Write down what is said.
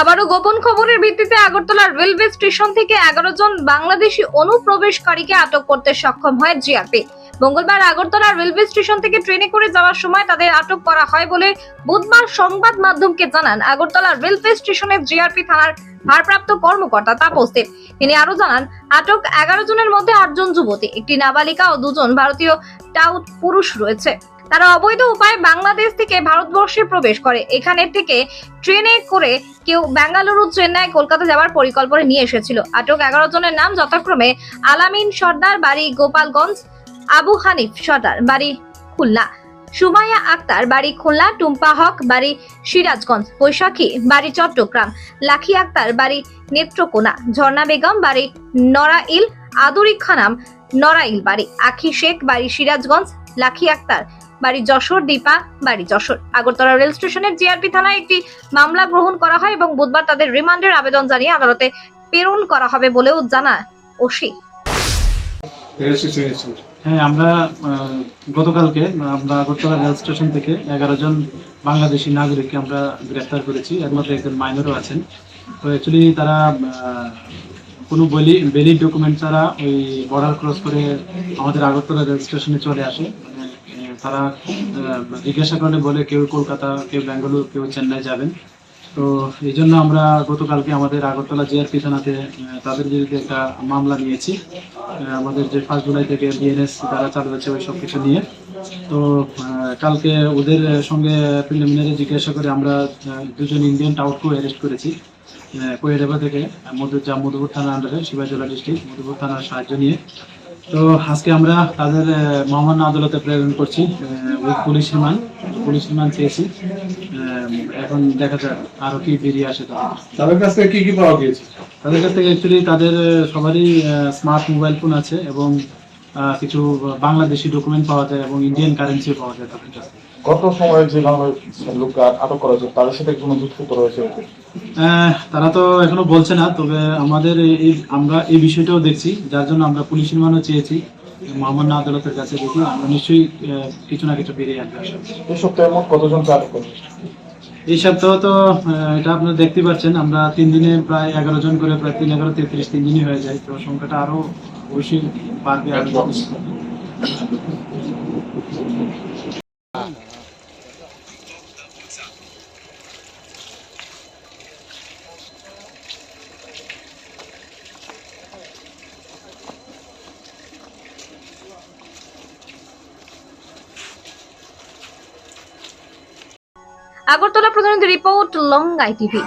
আবারও গোপন খবরের ভিত্তিতে আগরতলা রেলওয়ে স্টেশন থেকে এগারো জন বাংলাদেশি অনুপ্রবেশকারীকে আটক করতে সক্ষম হয় জিআরপি। মঙ্গলবার আগরতলা রেলওয়ে স্টেশন থেকে ট্রেনে করে যাওয়ার সময় তাদের আটক করা হয় বলে বুধবার সংবাদ মাধ্যমকে জানান আগরতলা রেলওয়ে স্টেশনের জিআরপি থানার ভারপ্রাপ্ত কর্মকর্তা তাপস দেব। তিনি আরও জানান, আটক এগারো জনের মধ্যে আটজন যুবতী, একটি নাবালিকা ও দুজন ভারতীয় টাউট পুরুষ রয়েছে। তারা অবৈধ উপায়ে বাংলাদেশ থেকে ভারতবর্ষে প্রবেশ করে। এখানে থেকে ট্রেনে করে কেউ বেঙ্গালুরু, চেন্নাই, কলকাতা যাওয়ার পরিকল্পনা নিয়ে এসেছিল। আটক এগারো জনের নাম যথাক্রমে আলামিন সর্দার, বাড়ি গোপালগঞ্জ, আবু হানিফ সর্দার, বাড়ি খুলনা, সুমাইয়া আক্তার, বাড়ি খুলনা, টুম্পা হক, বাড়ি সিরাজগঞ্জ, বৈশাখী, বাড়ি চট্টগ্রাম, লাখি আক্তার, বাড়ি নেত্রকোনা, ঝর্ণা বেগম, বাড়ি নড়াইল আদুরি খানাম নড়াইল বাড়ি, আখি শেখ, বাড়ি সিরাজগঞ্জ, লাখি আক্তার বাড়ি যশোর দীপা বাড়ি যশোর। আগরতলা রেল স্টেশনের জিআরপি থানায় একটি মামলা গ্রহণ করা হয় এবং বুধবার তাদের রিমান্ডের আবেদন জানিয়ে আদালতে প্রেরণ করা হবে বলেও জানা ওসি। হ্যাঁ আমরা গতকালকে আমরা আগরতলা রেল স্টেশন থেকে এগারো জন বাংলাদেশি নাগরিককে আমরা গ্রেফতার করেছি। এর মধ্যে একজন মাইনরও আছেন। তো অ্যাকচুয়ালি তারা কোনো বলি বেলি ডকুমেন্ট ছাড়া ওই বর্ডার ক্রস করে আমাদের আগরতলা রেল স্টেশনে চলে আসে। তারা জিজ্ঞাসা করলে বলে কেউ কলকাতা, কেউ বেঙ্গালুরু কেউ চেন্নাই যাবেন। তো এই জন্য আমরা গতকালকে আমাদের আগরতলা জিআরপি থানাতে তাদের বিরুদ্ধে একটা মামলা নিয়েছি। আমাদের যে ফার্স্ট জুলাই থেকে বিএনএস দ্বারা চালু হচ্ছে ওই সব কিছু নিয়ে। তো কালকে ওদের সঙ্গে প্রিলিমিনারি জিজ্ঞাসা করে আমরা দুজন ইন্ডিয়ান টাউটকে অ্যারেস্ট করেছি। কোয়েডাবা থেকে মধু যা মধুপুর থানার আন্ডারে শিবাজলা ডিস্ট্রিক্ট মধুপুর থানার সাহায্য নিয়ে। তো আজকে আমরা তাদের মহামান্য আদালতে প্রেরণ করছি with police remand police remand চেয়েছি। এখন দেখা যাক আরও কি বেরিয়ে আসে তাদের তাদের কাছ থেকে কি কি পাওয়া গিয়েছে? তাদের কাছ থেকে অ্যাকচুয়ালি তাদের সবারই স্মার্ট মোবাইল ফোন আছে এবং কিছু বাংলাদেশি ডকুমেন্ট পাওয়া যায় এবং ইন্ডিয়ান কারেন্সি পাওয়া যায় তাদের কাছে। গত সময়ে যে লোককে আটক করা হয়েছে তাদের সাথে কোনো যুক্ত রয়েছে তারা তো এখনও বলছে না তবে আমাদের এই- আমরা এই বিষয়টাও দেখছি যার জন্য আমরা পুলিশ রিমান্ডও চেয়েছি। মহামান্য আদালতের কাছে দেখি আমরা নিশ্চয়ই কিছু না কিছু বেরিয়ে আসবে এই সপ্তাহে মোট কতজনকে আটক এই সপ্তাহ তো এটা আপনারা দেখতে পাচ্ছেন আমরা তিন দিনে প্রায় এগারো জন করে প্রায় তিন এগারো তেত্রিশ তিন দিনই হয়ে যায় তো সংখ্যাটা আরও অবশ্যই বাড়বে আরও আগরতলা প্রতিনিধি রিপোর্ট লঙ্গাই টিভি।